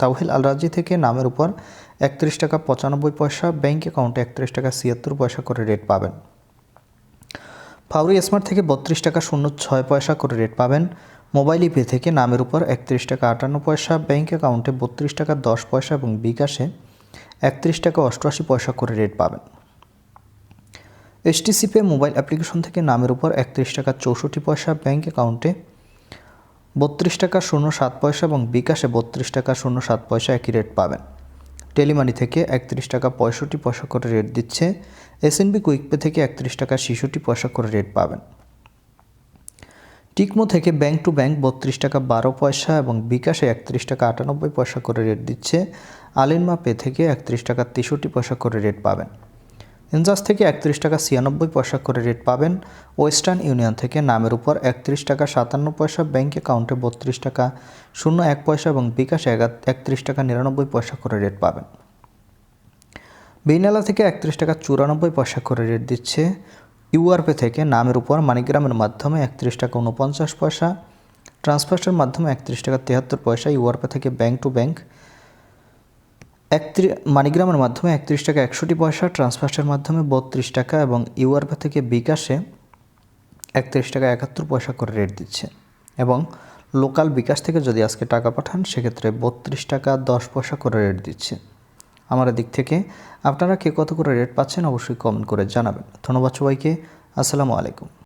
তাওহিল আল রাজি থেকে নামের উপর একত্রিশ টাকা পঁচানব্বই পয়সা ব্যাঙ্ক অ্যাকাউন্টে একত্রিশ টাকা ছিয়াত্তর পয়সা করে রেট পাবেন। ফাউরি স্মার্ট থেকে বত্রিশ টাকা শূন্য ছয় পয়সা করে রেট পাবেন। মোবাইল ইপে থেকে নামের উপর একত্রিশ টাকা আটান্ন পয়সা ব্যাঙ্ক অ্যাকাউন্টে বত্রিশ টাকা দশ পয়সা এবং বিকাশে একত্রিশ টাকা অষ্টআশি পয়সা করে রেট পাবেন। এইচটিসি পে মোবাইল অ্যাপ্লিকেশন থেকে নামের উপর একত্রিশ টাকা চৌষট্টি পয়সা ব্যাঙ্ক অ্যাকাউন্টে বত্রিশ টাকা শূন্য সাত পয়সা এবং বিকাশে বত্রিশ টাকা শূন্য সাত পয়সা একই রেট পাবেন। টেলিমানি থেকে একত্রিশ টাকা পঁয়ষট্টি পয়সা করে রেট দিচ্ছে। এসএনবি কুইকপে থেকে একত্রিশ টাকা ছেষট্টি পয়সা করে রেট পাবেন। টিকমো থেকে ব্যাংক টু ব্যাংক বত্রিশ টাকা বারো পয়সা এবং বিকাশে একত্রিশ টাকা আটানব্বই পয়সা করে রেট দিচ্ছে। আলিনমা পে থেকে একত্রিশ টাকা তেষট্টি পয়সা করে রেট পাবেন। ইনজাস থেকে একত্রিশ টাকা ছিয়ানব্বই পয়সা করে রেট পাবেন। ওয়েস্টার্ন ইউনিয়ন থেকে নামের উপর একত্রিশ টাকা সাতান্ন পয়সা ব্যাঙ্ক অ্যাকাউন্টে বত্রিশ টাকা শূন্য এক পয়সা এবং বিকাশে একত্রিশ টাকা নিরানব্বই পয়সা করে রেট পাবেন। বিনালা থেকে একত্রিশ টাকা চুরানব্বই পয়সা করে রেট দিচ্ছে। ইউআরপে থেকে নামের উপর মানিগ্রামের মাধ্যমে একত্রিশ টাকা উনপঞ্চাশ পয়সা, ট্রান্সফার্সের মাধ্যমে একত্রিশ টাকা তিয়াত্তর পয়সা, ইউআরপে থেকে ব্যাঙ্ক টু ব্যাংক একত্রিশ মানিগ্রামের মাধ্যমে একত্রিশ টাকা একষট্টি পয়সা, ট্রান্সফার্সের মাধ্যমে বত্রিশ টাকা এবং ইউআরপে থেকে বিকাশে একত্রিশ টাকা একাত্তর পয়সা করে রেট দিচ্ছে। এবং লোকাল বিকাশ থেকে যদি আজকে টাকা পাঠান, সেক্ষেত্রে বত্রিশ টাকা দশ পয়সা করে রেট দিচ্ছে। আমার দিক থেকে আপনারা কে কত করে রেট পাচ্ছেন অবশ্যই কমেন্ট করে জানাবেন। ধন্যবাদ সবাইকে। আসসালামু আলাইকুম।